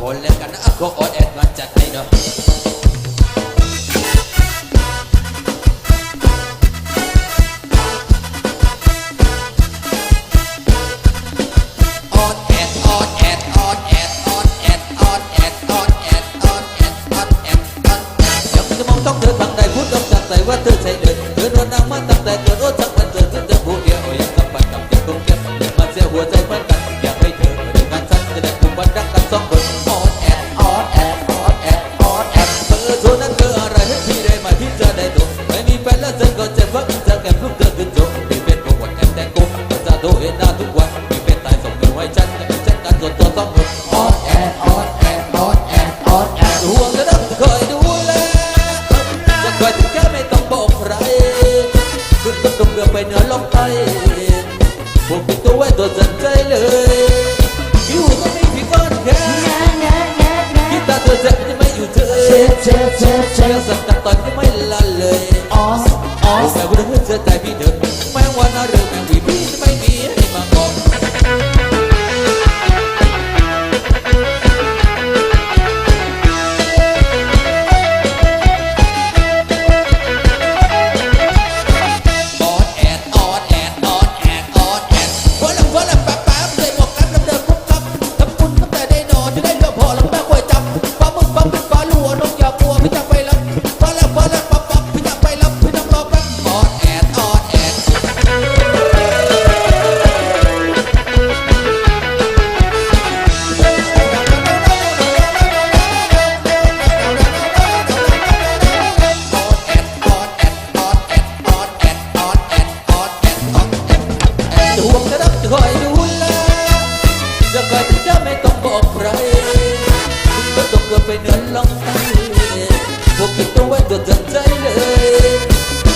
คนเล้วกันนะก็อดแอดวันจัดให้เนาะว่าเธอใส่เดินเดินวันนั้นมาตั้งแต่เกิดโอ้ ออดแอดออดแอดออดแอดออดแอดเบอร์โทรนั้นเบออะไรให้พี่ได้มาที่เธอได้ตัวไม่มีแฟนแล้วเธอก็จะฟังเธอแก้มลูกเธอขึ้นโจมีเป็นพวกวันแอมแต่งกูก็จะโดนเห็นหน้าทุกวันมีเป็นตายส่งเงินไว้ฉันจะเป็นเช่นกันส่วนตัวสองคนออดแอดออดแอดออดแอดออดแอดห่วงจะต้องคอยดูแลจะคอยถึงแค่ไม่ต้องบอกใครขึ้นต้นตรงเรือไปเหนือลงใต้พวกปิดตัวไว้ตัวสนใจเลย tip, tip, tip. คอยดูแลจะคอยที่จะไม่ต้องบอกใครก็ต้องเกือบไปเหนือลองใต้พวกกินตัวไว้ตัวจัดใจเลย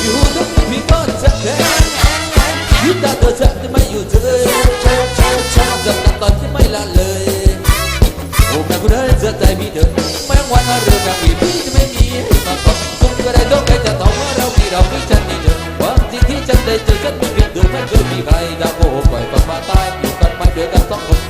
อยู่ตรงนี้พี่ก็จะแค่ยึดตาเธอจะไม่อยู่เธอชอบชอบชอบตอนที่ไม่ละเลยโอ้แม่คุณเอ้ยเสียใจพี่เถอแม้วันเรื่องแบบนี้พี่จะไม่มีให้มาบอกสุขก็ได้ต้องได้จะต้องว่าเราที่เราที่ฉันนี่เถอะความจริงที่ฉันได้เจอฉันไม่อ ไม่เคดมีใครจะโก้กปล่อยกันมาตายอยู่กันไปเดือกันสองคน